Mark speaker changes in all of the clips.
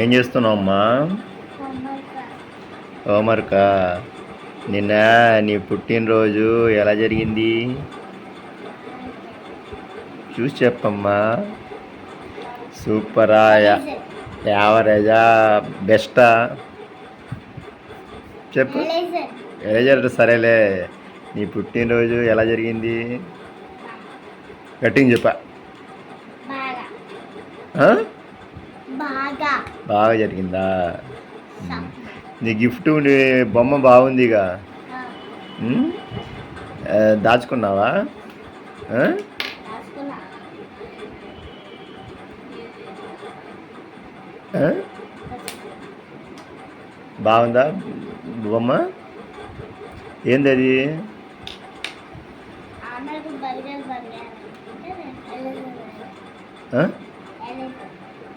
Speaker 1: ఏం చేస్తున్నావు అమ్మా? హోంవర్కా. నిన్న నీ పుట్టినరోజు ఎలా జరిగింది? చూసి చెప్పమ్మా. సూపరా యావరేజా బెస్టా? చెప్పు. రిజల్ట్ సరేలే. నీ పుట్టినరోజు ఎలా జరిగింది? గట్టిగా చెప్పా.
Speaker 2: బాగా? బాగా
Speaker 1: జరిగిందా? నీ గిఫ్ట్ నీ బొమ్మ బాగుందిగా. దాచుకున్నావా? బాగుందా బొమ్మ? ఏంది అది?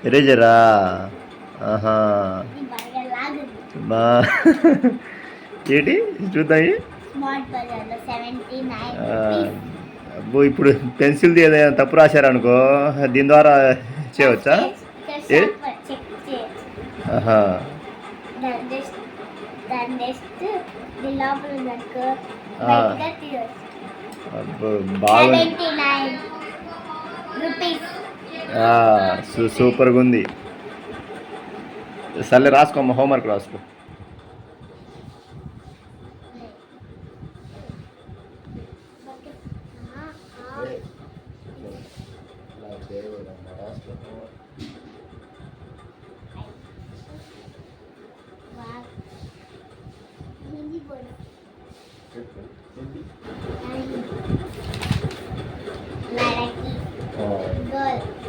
Speaker 1: ఎరేజరా? ఆహా. బా. ఏంటి? చూద్దాం ఇవి.
Speaker 2: స్మార్ట్ బర్గర్లో సెవెంటీ నైన్
Speaker 1: ఆ, అబ్బో ఇప్పుడు పెన్సిల్ది ఏదైనా తప్పు రాశారనుకో దీని ద్వారా చేయవచ్చా? ఆహా. అబ్బో బాగుంది. సూపర్గా ఉంది సర్లే రాసుకోమ్మ హోంవర్క్ రాసుకో.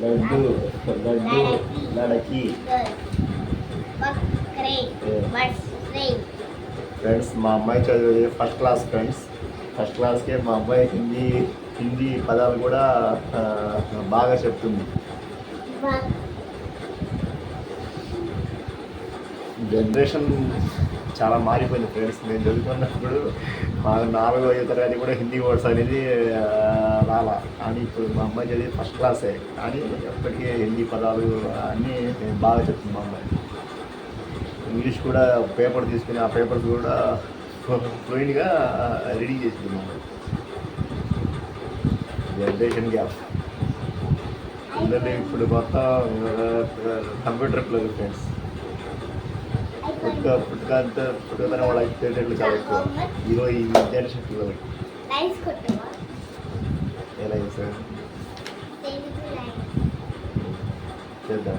Speaker 1: లడ్డు లడ్డు లడకి ఫ్రెండ్స్ మా అమ్మాయి చదివే ఫస్ట్ క్లాస్ ఫ్రెండ్స్ ఫస్ట్ క్లాస్కే మా అమ్మాయి హిందీ హిందీ పదాలు కూడా బాగా చెప్తుంది. జనరేషన్ చాలా మారిపోయింది ఫ్రెండ్స్ నేను చదువుకున్నప్పుడు మాకు నాలుగో తరగతి కూడా హిందీ వర్డ్స్ అనేది రాలా కానీ ఇప్పుడు మా అమ్మాయి చదివి ఫస్ట్ క్లాసే కానీ ఎప్పటికీ హిందీ పదాలు అన్నీ బాగా చెప్తుంది మా అమ్మాయి ఇంగ్లీష్ కూడా పేపర్ తీసుకుని ఆ పేపర్స్ కూడా ఫ్లూయిన్గా రెడీ చేసింది మా అమ్మాయి. జనరేషన్ గ్యాప్ పిల్లలు ఇప్పుడు మొత్తం కంప్యూటర్ పిల్లలు ఫ్రెండ్స్ పుట్టుక పుట్టుక అంతా పుట్టుకతనం వాళ్ళకి తెలియట్లు చాలా ఎక్కువ. ఈరోజు ఈ జనరేషన్ పిల్లలకి ఎలా
Speaker 2: లైన్
Speaker 1: చేద్దాం.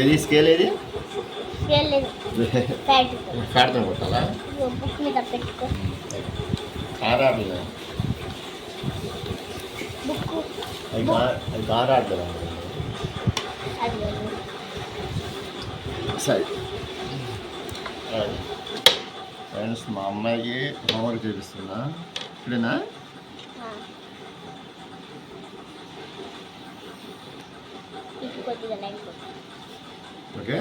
Speaker 1: ఏది స్కేల్ ఏది కాడతాం కొట్టాలా
Speaker 2: బుక్ మీద పెట్టుకో
Speaker 1: కారాడలేదు
Speaker 2: బుక్
Speaker 1: అది గా సరే. ఫ్రెండ్స్ మా అమ్మాయికి హోంవర్క్ చూపిస్తున్నా. ఇప్పుడేనా?
Speaker 2: ఆ. ఇటు కొద్దిగా లైన్ కొట్టు.
Speaker 1: ఓకే?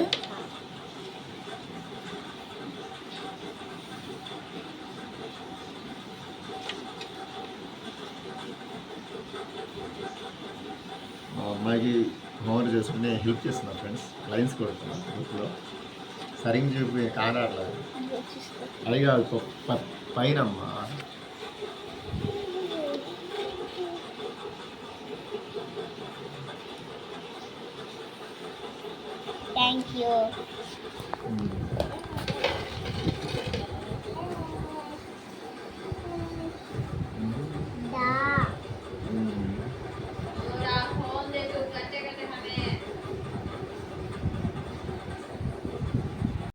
Speaker 1: అమ్మాయికి హోంవర్క్ చేసుకుని హెల్ప్ చేస్తున్నా ఫ్రెండ్స్ లైన్స్ కొడుతున్నా గ్రూప్లో సరిగ్గా చెప్పి కానాడలేదు
Speaker 2: అది
Speaker 1: కాదు పైన అమ్మా
Speaker 2: థ్యాంక్ యూ